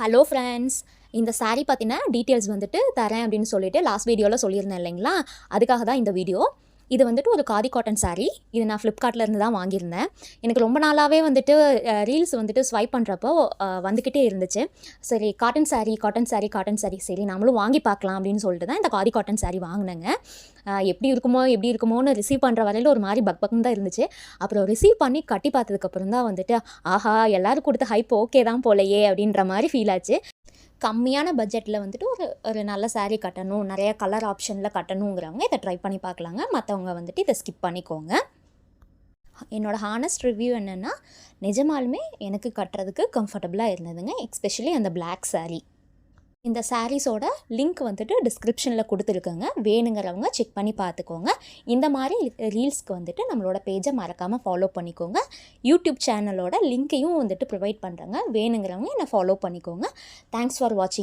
Hello friends இந்த சாரீ பற்றின details வந்துட்டு தரேன் அப்படின்னு சொல்லிட்டு லாஸ்ட் வீடியோவில் சொல்லியிருந்தேன் இல்லைங்களா? அதுக்காக தான் இந்த வீடியோ இது வந்துட்டு ஒரு காதி காட்டன் சாரீ இது நான் ஃப்ளிப்கார்ட்ல இருந்து தான் வாங்கியிருந்தேன். எனக்கு ரொம்ப நாளாகவே வந்துட்டு ரீல்ஸ் வந்துட்டு ஸ்வைப் பண்ணுறப்போ வந்துக்கிட்டே இருந்துச்சு. சரி cotton sari cotton sari cotton sari சரி நம்மளும் வாங்கி பார்க்கலாம் அப்படின்னு சொல்லிட்டு தான் இந்த காதி காட்டன் சாரீ வாங்கினேங்க. எப்படி இருக்குமோ எப்படி இருக்குமோன்னு ரிசீவ் பண்ணுற வரையில் ஒரு மாதிரி பக் பக்னு தான் இருந்துச்சு. அப்புறம் ரிசீவ் பண்ணி கட்டி பார்த்ததுக்கப்புறம் தான் வந்துட்டு ஆஹா எல்லோரும் கொடுத்த ஹைப் ஓகே தான் போலையே அப்படின்ற மாதிரி ஃபீல் ஆச்சு. கம்மியான பட்ஜெட்டில் வந்துட்டு ஒரு ஒரு நல்ல சாரீ கட்டணும் நிறைய கலர் ஆப்ஷனில் கட்டணுங்கிறவங்க இதை ட்ரை பண்ணி பார்க்கலாங்க. மற்றவங்க வந்துட்டு இதை ஸ்கிப் பண்ணிக்கோங்க. என்னோடய ஹானஸ்ட் ரிவ்யூ என்னென்னா நிஜமாலுமே எனக்கு கட்டுறதுக்கு கம்ஃபர்டபுளாக இருந்ததுங்க எஸ்பெஷலி அந்த பிளாக் சாரீ இந்த சாரீஸோட லிங்க் வந்துட்டு டிஸ்கிரிப்ஷனில் கொடுத்துருக்கோங்க. வேணுங்கிறவங்க செக் பண்ணி பார்த்துக்கோங்க. இந்த மாதிரி ரீல்ஸ்க்கு வந்துட்டு நம்மளோட பேஜை மறக்காமல் ஃபாலோ பண்ணிக்கோங்க. யூடியூப் சேனலோட லிங்க்கையும் வந்துட்டு ப்ரொவைட் பண்ணுறேங்க வேணுங்கிறவங்க என்னை ஃபாலோ பண்ணிக்கோங்க. தேங்க்ஸ் ஃபார் வாட்சிங்